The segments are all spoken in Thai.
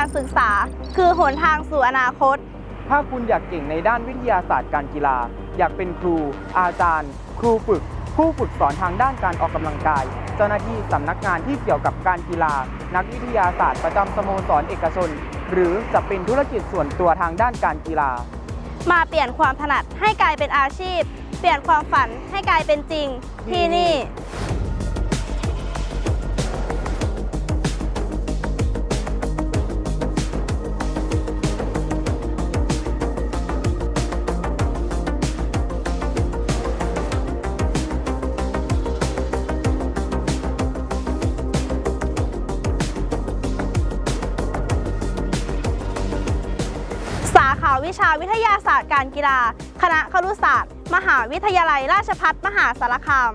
การศึกษา คือหนทางสู่อนาคต ถ้าคุณอยากเก่งในด้านวิทยาศาสตร์การกีฬา อยากเป็นครู อาจารย์ ครูฝึก ผู้ฝึกสอนทางด้านการออกกำลังกาย เจ้าหน้าที่สำนักงานที่เกี่ยวกับการกีฬา นักวิทยาศาสตร์ประจำสโมสรเอกชน หรือจะเป็นธุรกิจส่วนตัวทางด้านการกีฬา มาเปลี่ยนความถนัดให้กลายเป็นอาชีพ เปลี่ยนความฝันให้กลายเป็นจริงที่นี่าวิชาวิทยาศาสตร์การกีฬา คณะครุศาสตร์ มหาวิทยาลัยราชภัฏมหาสารคาม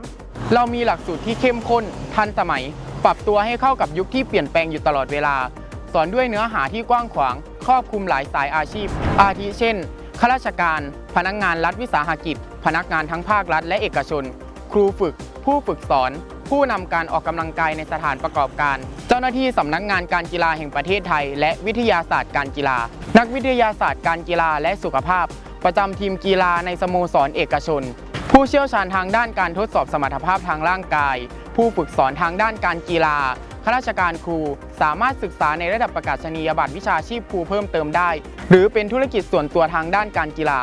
เรามีหลักสูตรที่เข้มข้น ทันสมัย ปรับตัวให้เข้ากับยุคที่เปลี่ยนแปลงอยู่ตลอดเวลา สอนด้วยเนื้อหาที่กว้างขวาง ครอบคลุมหลายสายอาชีพ อาทิเช่นข้าราชการ พนักงานรัฐวิสาหกิจ พนักงานทั้งภาครัฐและเอกชน ครูฝึก ผู้ฝึกสอน ผู้นำการออกกำลังกายในสถานประกอบการ เจ้าหน้าที่สำนักงานการกีฬาแห่งประเทศไทย และวิทยาศาสตร์การกีฬา นักวิทยาศาสตร์การกีฬาและสุขภาพ ประจำทีมกีฬาในสโมสรเอกชน ผู้เชี่ยวชาญทางด้านการทดสอบสมรรถภาพทางร่างกาย ผู้ฝึกสอนทางด้านการกีฬาข้าราชการครูสามารถศึกษาในระดับประกาศนียบัตรวิชาชีพครูเพิ่มเติมได้ หรือเป็นธุรกิจส่วนตัวทางด้านการกีฬา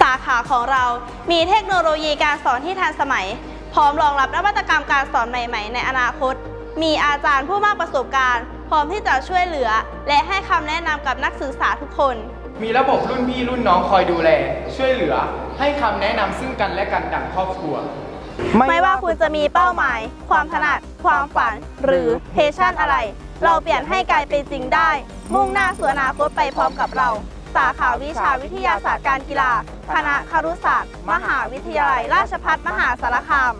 สาขาของเรามีเทคโนโลยีการสอนที่ทันสมัย พร้อมรองรับนวัตกรรมการสอนใหม่ๆ ในอนาคต มีอาจารย์ผู้มากประสบการณ์ พร้อมที่จะช่วยเหลือ และให้คำแนะนำกับนักศึกษาทุกคน มีระบบรุ่นพี่รุ่นน้องคอยดูแล ช่วยเหลือ ให้คำแนะนำซึ่งกันและกันดังครอบครัว ไม่ว่าคุณจะมีเป้าหมาย ความถนัด ความฝัน หรือเพชั่นอะไร เราเปลี่ยนให้กลายเป็นจริงได้ มุ่งหน้าสู่อนาคตไปพร้อมกับเรา สาขาวิชาวิทยาศาสตร์การกีฬา คณะครุศาสตร์ มหาวิทยาลัย ราชภัฏมหาสารคาม